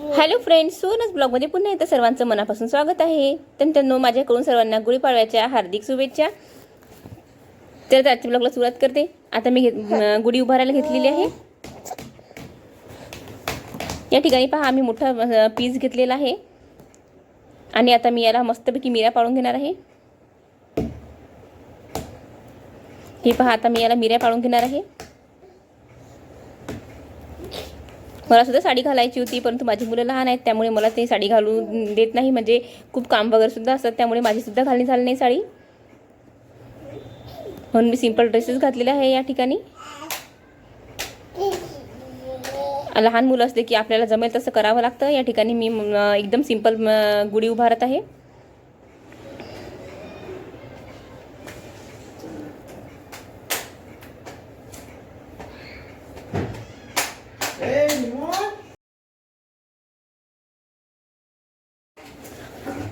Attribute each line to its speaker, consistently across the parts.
Speaker 1: Hello friends सोनच ब्लॉगमध्ये पुन्हा एकदा सर्वांचं मनापासून स्वागत आहे. त्यांनो माझ्याकडून सर्वांना गुढीपाडव्याच्या हार्दिक शुभेच्छा. तर आजच्या ब्लॉगला सुरुवात करते. आता मी घेत गुढी उभारायला घेतलेली आहे. या ठिकाणी पहा आम्ही मोठा पीस घेतलेला आहे. आणि आता मी याला मस्तपैकी मिऱ्या पाळून घेणार आहे. हे पहा आता मी याला मिऱ्या पाळून घेणार आहे. मला सुद्धा साडी घालायची होती परंतु माझी मुलं लहान आहेत त्यामुळे मला ते साडी घालू देत नाही. म्हणजे खूप काम वगैरे सुद्धा असतात त्यामुळे माझी सुद्धा घालणी झाली नाही साडी. म्हणून मी सिंपल ड्रेसेस घातलेले आहे या ठिकाणी. लहान मुलं असले की आपल्याला जमेल तसं करावं लागतं. या ठिकाणी मी एकदम सिंपल गुढी उभारत आहे.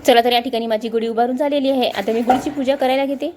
Speaker 1: चला तर या ठिकाणी माझी गुढी उभारून झालेली आहे. आता मी गुढीची पूजा करायला घेते.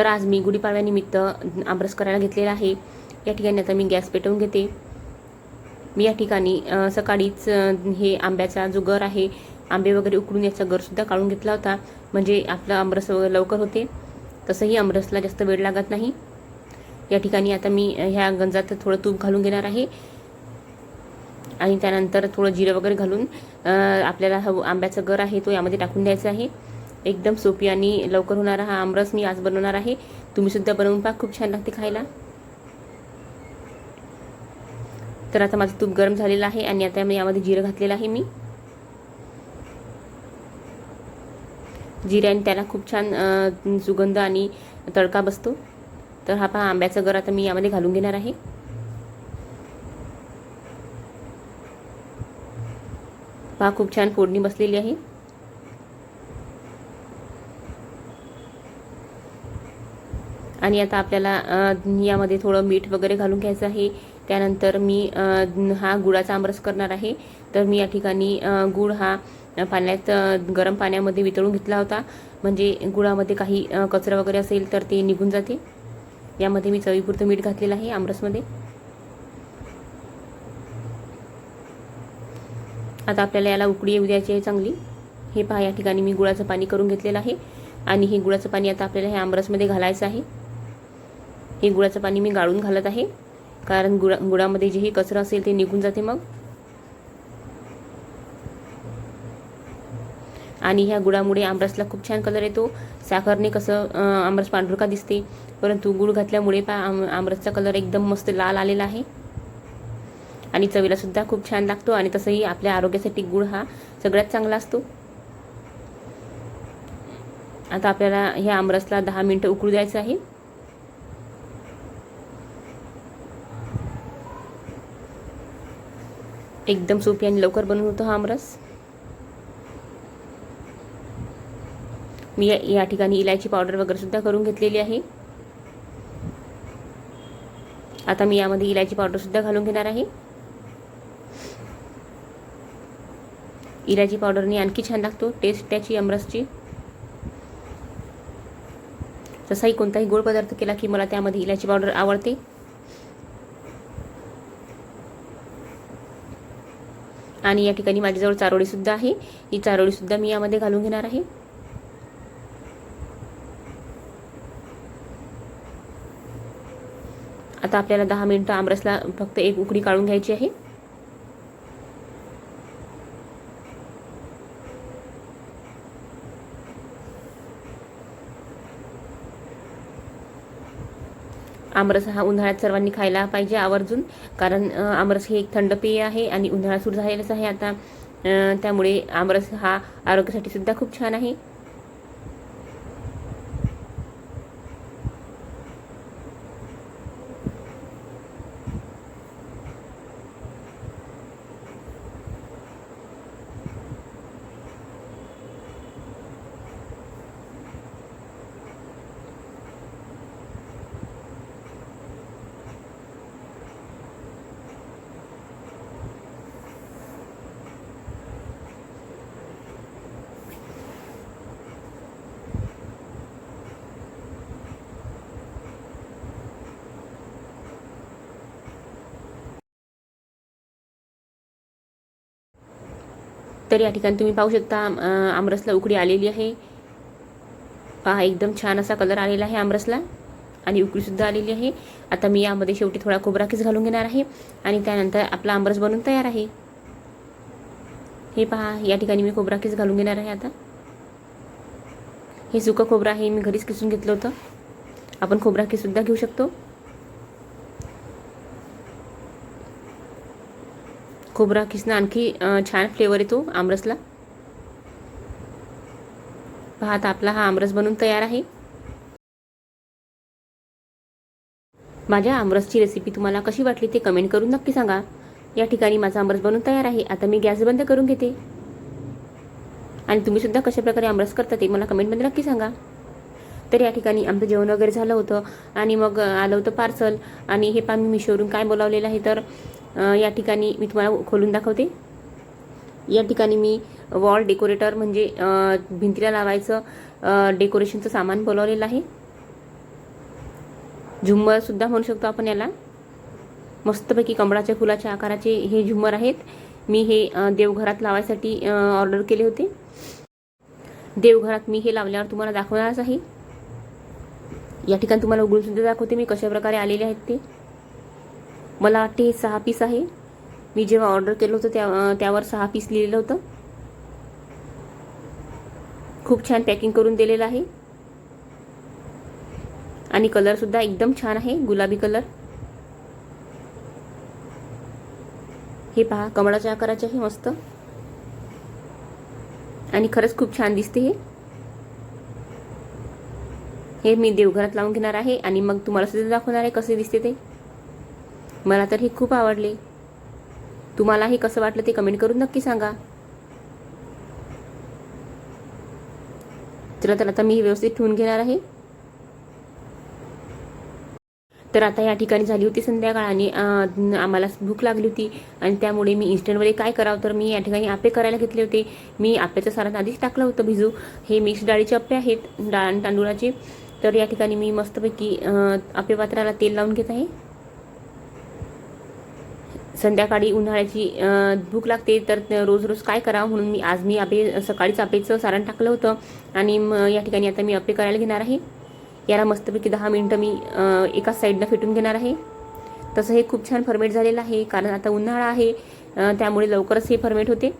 Speaker 1: तर आज मी गुढीपाडव्यानिमित्त आमरस करायला घेतलेला आहे. या ठिकाणी आता मी गॅस पेटवून घेते. मी या ठिकाणी सकाळीच हे आंब्याचा जो गर आहे आंबे वगैरे उकडून याचा गरसुद्धा काढून घेतला होता. म्हणजे आपलं आमरस वगैरे लवकर होते. तसंही आमरसला जास्त वेळ लागत नाही. या ठिकाणी आता मी ह्या गंजात थोडं तूप घालून घेणार आहे. आणि त्यानंतर थोडं जिरं वगैरे घालून आपल्याला हवं आंब्याचं गर आहे तो यामध्ये टाकून द्यायचा आहे. एकदम सोपी आणि लवकर होणारा हा आमरस मी आज बनवणार आहे. तुम्ही सुद्धा बनवून पहा खूप छान लागते खायला. तर आता माझं तूप गरम झालेलं आहे आणि आता मी यामध्ये जिरं घातलेलं आहे मी. जिऱ्याने त्याला खूप छान सुगंध आणि तडका बसतो. तर हा पहा आंब्याचा गर आता मी यामध्ये घालून घेणार आहे. पहा खूप छान फोडणी बसलेली आहे. आणि आता आपल्याला यामध्ये थोडं मीठ वगैरे घालून घ्यायचं आहे. त्यानंतर मी हा गुळाचा आमरस करणार आहे. तर मी या ठिकाणी गुळ हा पाण्यात गरम पाण्यामध्ये वितळून घेतला होता. म्हणजे गुळामध्ये काही कचरा वगैरे असेल तर ते निघून जाते. यामध्ये मी चवीपुरतं मीठ घातलेलं आहे आमरसमध्ये. आता आपल्याला याला उकडी येऊ द्यायची आहे चांगली. हे पहा या ठिकाणी मी गुळाचं पाणी करून घेतलेलं आहे. आणि हे गुळाचं पाणी आता आपल्याला हे आमरसमध्ये घालायचं आहे. हे गुळाचं पाणी मी गाळून घालत आहे. कारण गुळा गुळामध्ये जेही कचरा असेल ते निघून जाते मग. आणि ह्या गुळामुळे आमरसला खूप छान कलर येतो. साखरने कसं आमरस पांढरका दिसते. परंतु गुळ घातल्यामुळे पा आम आमरसचा कलर एकदम मस्त लाल आलेला आहे. आणि चवीला सुद्धा खूप छान लागतो आणि तसंही आपल्या आरोग्यासाठी गुळ हा सगळ्यात चांगला असतो. आता आपल्याला ह्या आमरसला दहा मिनटं उकळू द्यायचं आहे. एकदम सोपी आणि लवकर बनवून होतो हा आमरस. मी या- या ठिकाणी इलायची पावडर वगैरे सुद्धा करून घेतलेली आहे. आता मी यामध्ये इलायची पावडर सुद्धा घालून घेणार आहे. इलायची पावडरने आणखी छान लागतो टेस्ट त्याची अमरसची तसाही कोणताही गोड पदार्थ केला की मला त्यामध्ये इलायची पावडर आवडते. आणि या ठिकाणी माझ्याजवळ चारोळी सुद्धा आहे. ही चारोळी सुद्धा मी यामध्ये घालून घेणार आहे. आता आपल्याला दहा मिनटं आमरसला फक्त एक उकडी काढून घ्यायची आहे. आमरस हा उन्हाळ्यात सर्वांनी खायला पाहिजे आवर्जून कारण आमरस हे एक थंड पेय आहे आणि उन्हाळा सुरू झालेलाच आहे आता. त्यामुळे आमरस हा आरोग्यासाठी सुद्धा खूप छान आहे. तर या ठिकाणी तुम्ही पाहू शकता आमरसला उकडी आलेली आहे. पहा एकदम छान असा कलर आलेला आहे आमरसला आणि उकळीसुद्धा आलेली आहे. आता मी यामध्ये शेवटी थोडा खोबराकीस घालून घेणार आहे आणि त्यानंतर आपला आमरस बनून तयार आहे. हे पहा या ठिकाणी मी खोबरा घालून घेणार आहे आता. हे सुकं खोबरं आहे मी घरीच किसून घेतलं होतं. आपण खोबराकीसुद्धा घेऊ शकतो. खोबरा किसनं आणखी छान फ्लेवर येतो आमरसला. पहा आता आपला हा आमरस बनून तयार आहे. माझ्या आमरसची रेसिपी तुम्हाला कशी वाटली ते कमेंट करून नक्की सांगा. या ठिकाणी माझा आमरस बनून तयार आहे. आता मी गॅस बंद करून घेते. आणि तुम्ही सुद्धा कशा प्रकारे आमरस करता ते मला कमेंटमध्ये नक्की सांगा. तर या ठिकाणी आमचं जेवण वगैरे झालं होतं. आणि मग आलं होतं पार्सल. आणि हे पण मी मिशोवरून काय बोलावलेलं आहे तर या ठिकाणी मी तुम्हाला खोलून दाखवते. या ठिकाणी मी वॉल डेकोरेटर म्हणजे भिंतीला लावायचं डेकोरेशनचं सामान बोलवलेलं आहे. झुम्मरसुद्धा म्हणू शकतो आपण याला. मस्तपैकी कमळाच्या फुलाच्या आकाराचे हे झुम्मर आहेत. मी हे देवघरात लावायसाठी ऑर्डर केले होते. देवघरात मी हे लावल्यावर तुम्हाला दाखवणारच आहे. या ठिकाणी तुम्हाला उघडून सुद्धा दाखवते मी कशा प्रकारे आलेले आहेत ते. मला वाटते हे सहा पीस आहे. मी जेव्हा ऑर्डर केलं होतं त्या त्यावर सहा पीस लिहिलेलं होतं. खूप छान पॅकिंग करून दिलेलं आहे. आणि कलरसुद्धा एकदम छान आहे गुलाबी कलर हे पहा कमळाच्या आकाराचे आहे मस्त. आणि खरंच खूप छान दिसते हे. हे मी देवघरात लावून घेणार आहे आणि मग तुम्हाला सुद्धा दाखवणार आहे कसे दिसते ते. मला तर हे खूप आवडले. तुम्हाला हे कसं वाटलं ते कमेंट करून नक्की सांगा. चला तर आता मी हे व्यवस्थित ठेवून घेणार आहे. तर आता या ठिकाणी झाली होती संध्याकाळ आणि आम्हाला भूक लागली होती आणि त्यामुळे मी इन्स्टंटमध्ये काय करावं तर मी या ठिकाणी आपे करायला घेतले होते. मी आप्याचं सारण आधीच टाकलं होतं भिजू. हे मिक्स डाळीचे अप्पे आहेत डाळ आणि तांदूळाचे. तर या ठिकाणी मी मस्तपैकी आपे पात्राला तेल लावून घेत आहे. संध्याकाळी उन्हाळ्याची भूक लागते तर रोज रोज काय करावं म्हणून मी आज मी आपे सकाळीच आपेचं सारण टाकलं होतं. आणि या ठिकाणी आता मी आपे करायला घेणार आहे. याला मस्तपैकी दहा मिनटं मी एकाच साईडनं फेटून घेणार आहे. तसं हे खूप छान फर्मेट झालेलं आहे कारण आता उन्हाळा आहे त्यामुळे लवकरच हे फर्मेट होते.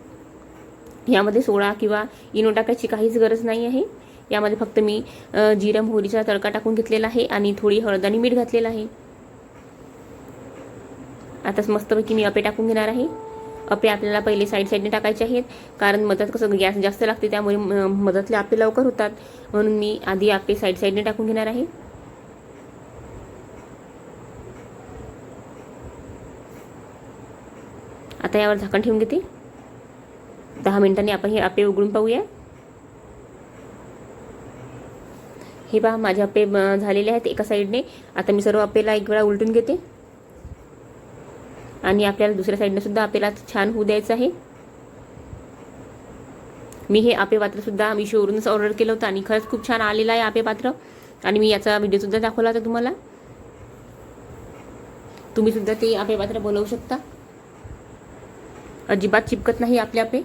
Speaker 1: यामध्ये सोडा किंवा इनो टाकायची काहीच गरज नाही आहे. यामध्ये फक्त मी अं, जिरा मोहरीचा तडका टाकून घेतलेला आहे आणि थोडी हळद आणि मीठ घातलेलं आहे. आताच मस्तपैकी मी अपे टाकून घेणार आहे. अपे आपल्याला पहिले साईड साईडने टाकायचे आहेत. कारण मधात कसं गॅस जास्त लागते त्यामुळे म- मधातले आपे लवकर होतात. म्हणून मी आधी आपे साईड साईडने टाकून घेणार आहे. आता यावर झाकण ठेवून घेते. दहा मिनिटांनी आपण हे आपे उघडून पाहूया. हे पहा माझे आपे झालेले आहेत एका साईडने आता मी सर्व आपेला एक वेळा उलटून घेते. आणि आपल्याला दुसऱ्या साईडने सुद्धा आपल्याला छान होऊ द्यायचं आहे. मी हे आपे पात्रसुद्धा मिशोवरूनच ऑर्डर केलं होतं आणि खरंच खूप छान आलेलं आहे आपे पात्र. आणि मी याचा व्हिडिओसुद्धा दाखवला होता तुम्हाला. तुम्ही सुद्धा ते आपे पात्र बोलवू शकता. अजिबात चिपकत नाही आपले आपे.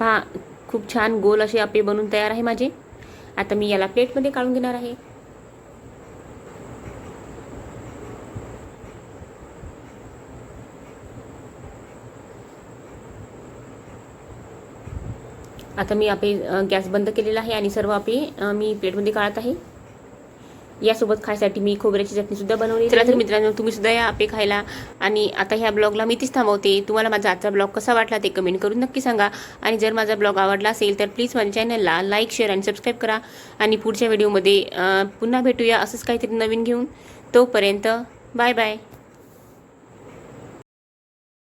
Speaker 1: पहा खूप छान गोल असे आपे बनून तयार आहे माझे. आता मी याला प्लेटमध्ये काढून घेणार आहे. आता मी आपे अ, गॅस बंद केलेला आहे आणि सर्व आपे अ, मी प्लेटमध्ये काढत आहे. यासोबत खायसाठी मी खोबऱ्याची चटणीसुद्धा बनवली चला तर मित्रांनो तुम्ही सुद्धा या आपे खायला. आणि आता ह्या ब्लॉगला मी तीच थांबवते. तुम्हाला माझा आजचा ब्लॉग कसा वाटला ते कमेंट करून नक्की सांगा. आणि जर माझा ब्लॉग आवडला असेल तर प्लीज माझ्या चॅनलला लाईक शेअर आणि सबस्क्राईब करा. आणि पुढच्या व्हिडिओमध्ये पुन्हा भेटूया असंच काहीतरी नवीन घेऊन. तोपर्यंत बाय बाय.